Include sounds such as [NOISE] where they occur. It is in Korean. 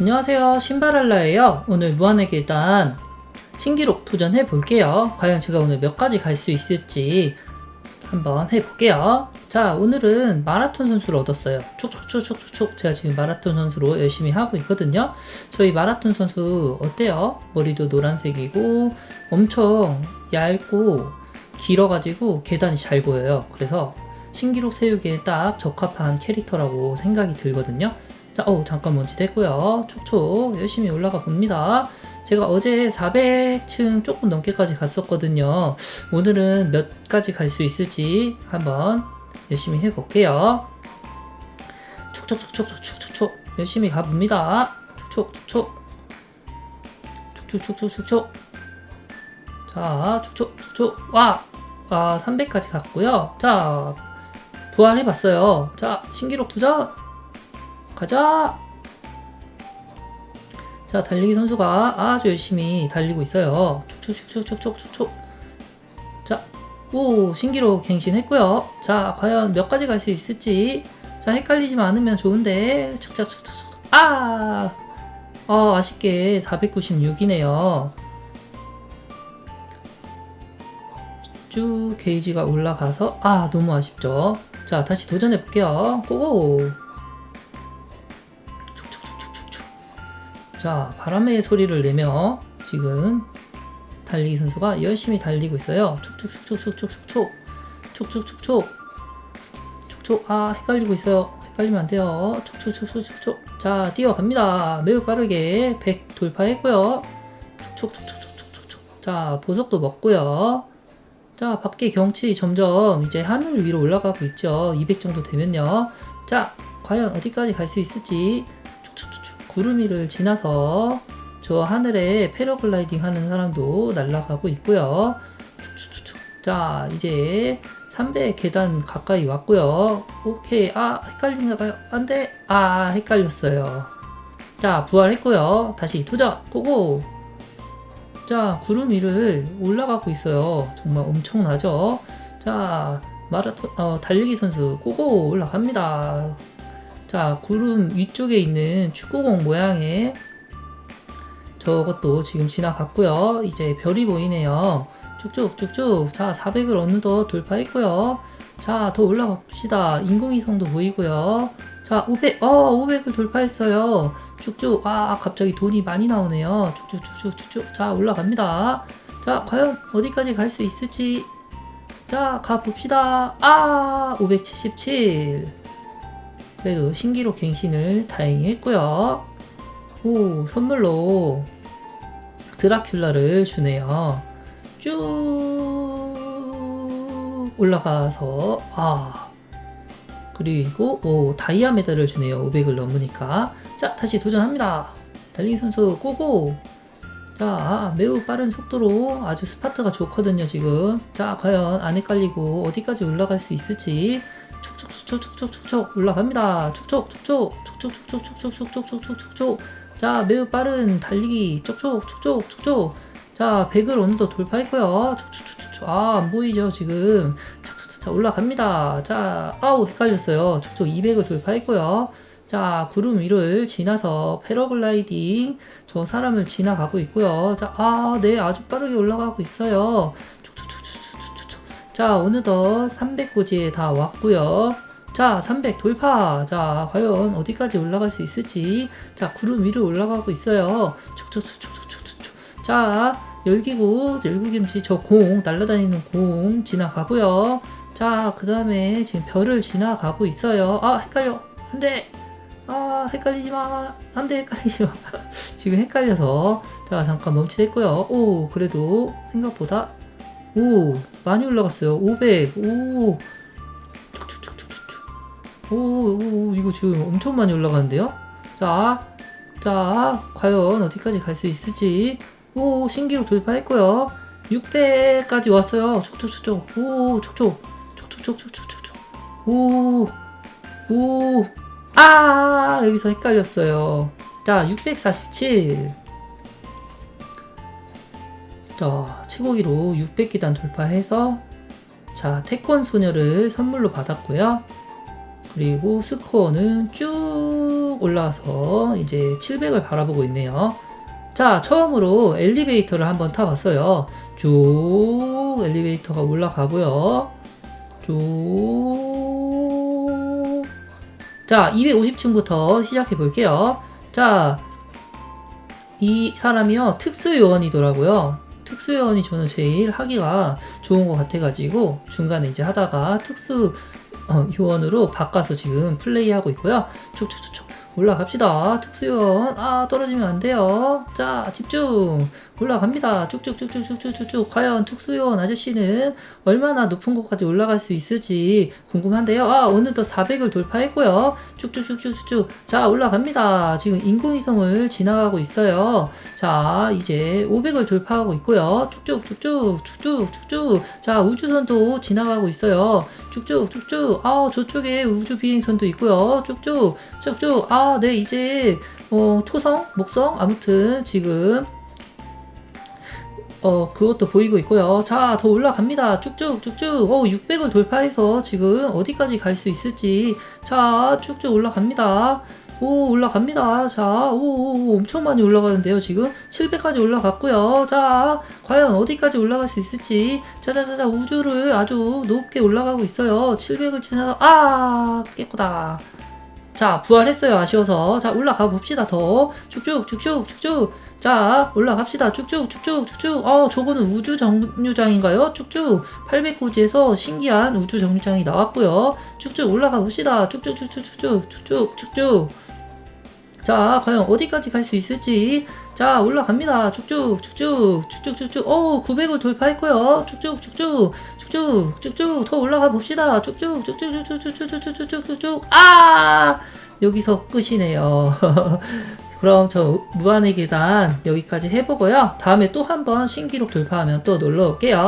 안녕하세요. 신발알라예요. 오늘 무한의 계단 신기록 도전해 볼게요. 과연 제가 오늘 몇 가지 갈 수 있을지 한번 해볼게요. 자 오늘은 마라톤 선수를 얻었어요. 촉촉촉촉촉 제가 지금 마라톤 선수로 열심히 하고 있거든요. 저희 마라톤 선수 어때요? 머리도 노란색이고 엄청 얇고 길어가지고 계단이 잘 보여요. 그래서 신기록 세우기에 딱 적합한 캐릭터라고 생각이 들거든요 자, 어 잠깐 먼지 됐고요. 촉촉 열심히 올라가 봅니다. 제가 어제 400층 조금 넘게까지 갔었거든요. 오늘은 몇 가지 갈 수 있을지 한번 열심히 해볼게요. 촉촉촉촉촉촉촉 열심히 가봅니다. 촉촉촉촉 촉촉촉촉촉촉 자, 촉촉촉촉 와! 아, 300까지 갔고요. 자, 부활해봤어요. 자, 신기록 도전! 가자! 자, 달리기 선수가 아주 열심히 달리고 있어요. 촉촉촉촉촉촉촉. 자, 오, 신기록 갱신했고요. 자, 과연 몇 가지 갈 수 있을지. 자, 헷갈리지만 않으면 좋은데. 착착착착. 아! 아, 아쉽게 496이네요. 쭉 게이지가 올라가서, 아, 너무 아쉽죠. 자, 다시 도전해 볼게요. 고고! 자, 바람의 소리를 내며 지금 달리기 선수가 열심히 달리고 있어요. 촉촉촉촉촉촉촉 촉촉촉촉 촉촉 아 헷갈리고 있어요. 헷갈리면 안 돼요. 촉촉촉촉촉촉 자 뛰어갑니다. 매우 빠르게 100 돌파했고요. 촉촉촉촉촉촉촉 자 보석도 먹고요. 자 밖에 경치 점점 이제 하늘 위로 올라가고 있죠. 200 정도 되면요. 자 과연 어디까지 갈 수 있을지 구름 위를 지나서 저 하늘에 패러글라이딩 하는 사람도 날아가고 있고요. 자, 이제 300 계단 가까이 왔고요. 오케이. 아, 헷갈린가 봐요. 안 돼. 아, 헷갈렸어요. 자, 부활했고요. 다시 도전. 고고. 자, 구름 위를 올라가고 있어요. 정말 엄청나죠? 자, 마라톤, 어, 달리기 선수 고고 올라갑니다. 자, 구름 위쪽에 있는 축구공 모양의 저것도 지금 지나갔고요. 이제 별이 보이네요. 쭉쭉 쭉쭉. 자, 400을 어느덧 돌파했고요. 자, 더 올라가 봅시다. 인공위성도 보이고요. 자, 500, 어, 500을 돌파했어요. 쭉쭉. 아, 갑자기 돈이 많이 나오네요. 쭉쭉 쭉쭉 쭉쭉. 자, 올라갑니다. 자, 과연 어디까지 갈 수 있을지. 자, 가봅시다. 아, 577. 그래도 신기록 갱신을 다행히 했고요. 오, 선물로 드라큘라를 주네요. 쭉 올라가서 아 그리고 오 다이아 메달을 주네요. 500을 넘으니까 자 다시 도전합니다. 달리기 선수 고고. 자 매우 빠른 속도로 아주 스파트가 좋거든요 지금. 자 과연 안 헷갈리고 어디까지 올라갈 수 있을지 촉촉촉촉촉촉촉 올라갑니다. 촉촉촉 촉 촉촉촉촉촉촉촉촉촉촉 자 매우 빠른 달리기 촉촉촉촉촉촉 자 100을 어느덧 돌파했고요. 촉촉촉촉 아안 보이죠 지금 차차차 올라갑니다. 자 아우 헷갈렸어요. 촉촉 200을 돌파했고요. 자 구름 위를 지나서 패러글라이딩 저 사람을 지나가고 있고요. 자아네 아주 빠르게 올라가고 있어요. 자, 어느덧 300고지에 다 왔고요. 자, 300 돌파. 자, 과연 어디까지 올라갈 수 있을지. 자, 구름 위로 올라가고 있어요. 촉촉촉촉촉촉촉. 자, 열기구, 열기균지 저 공, 날아다니는 공 지나가고요. 자, 그 다음에 지금 별을 지나가고 있어요. 아, 헷갈려. 안 돼. 아, 헷갈리지 마. 안 돼, 헷갈리지 마. [LAUGHS] 지금 헷갈려서. 자, 잠깐 멈칫했고요. 오, 그래도 생각보다 오, 많이 올라갔어요. 500. 오. 촉촉촉촉촉촉. 오, 오, 이거 지금 엄청 많이 올라가는데요? 자, 자, 과연 어디까지 갈 수 있을지. 오, 신기록 돌파했고요. 600까지 왔어요. 촉촉촉촉. 오, 촉촉. 촉촉촉촉촉촉. 오, 오. 아, 여기서 헷갈렸어요. 자, 647. 자, 최고기로 600계단 돌파해서 자, 태권 소녀를 선물로 받았고요. 그리고 스코어는 쭉 올라와서 이제 700을 바라보고 있네요. 자, 처음으로 엘리베이터를 한번 타봤어요. 쭉 엘리베이터가 올라가고요. 쭉. 자, 250층부터 시작해 볼게요. 자, 이 사람이요, 특수요원이더라고요. 특수요원이 저는 제일 하기가 좋은 것 같아가지고, 중간에 이제 하다가 특수 어, 요원으로 바꿔서 지금 플레이하고 있고요. 쭉쭉쭉쭉 올라갑시다. 특수요원. 아, 떨어지면 안 돼요. 자, 집중. 올라갑니다. 쭉쭉쭉쭉쭉쭉쭉. 과연 특수요원 아저씨는 얼마나 높은 곳까지 올라갈 수 있을지 궁금한데요. 아, 오늘도 400을 돌파했고요. 쭉쭉쭉쭉쭉. 자, 올라갑니다. 지금 인공위성을 지나가고 있어요. 자, 이제 500을 돌파하고 있고요. 쭉쭉쭉쭉, 쭉쭉쭉쭉. 자, 우주선도 지나가고 있어요. 쭉쭉쭉쭉. 아, 저쪽에 우주 비행선도 있고요. 쭉쭉, 쭉쭉. 아, 네, 이제 어, 토성, 목성, 아무튼 지금 어, 그것도 보이고 있고요. 자, 더 올라갑니다. 쭉쭉, 쭉쭉. 어, 600을 돌파해서 지금 어디까지 갈 수 있을지. 자, 쭉쭉 올라갑니다. 오, 올라갑니다. 자, 오, 오, 오, 엄청 많이 올라가는데요. 지금 700까지 올라갔고요. 자, 과연 어디까지 올라갈 수 있을지. 자자자자, 우주를 아주 높게 올라가고 있어요. 700을 지나서, 아, 깨끗다. 자, 부활했어요. 아쉬워서. 자, 올라가 봅시다. 더. 쭉쭉, 쭉쭉, 쭉쭉. 자, 올라갑시다. 쭉쭉, 쭉쭉, 쭉쭉. 어, 저거는 우주 정류장인가요? 쭉쭉. 800고지에서 신기한 우주 정류장이 나왔고요. 쭉쭉 올라가 봅시다. 쭉쭉, 쭉쭉, 쭉쭉, 쭉쭉, 쭉쭉. 자, 과연 어디까지 갈 수 있을지. 자, 올라갑니다. 쭉쭉, 쭉쭉, 쭉쭉, 쭉쭉. 오, 900을 돌파했고요. 쭉쭉, 쭉쭉, 쭉쭉, 쭉쭉. 더 올라가 봅시다. 쭉쭉, 쭉쭉, 쭉쭉, 쭉쭉, 쭉쭉, 쭉쭉. 아! 여기서 끝이네요. [LAUGHS] 그럼 저 무한의 계단 여기까지 해보고요. 다음에 또 한번 신기록 돌파하면 또 놀러 올게요.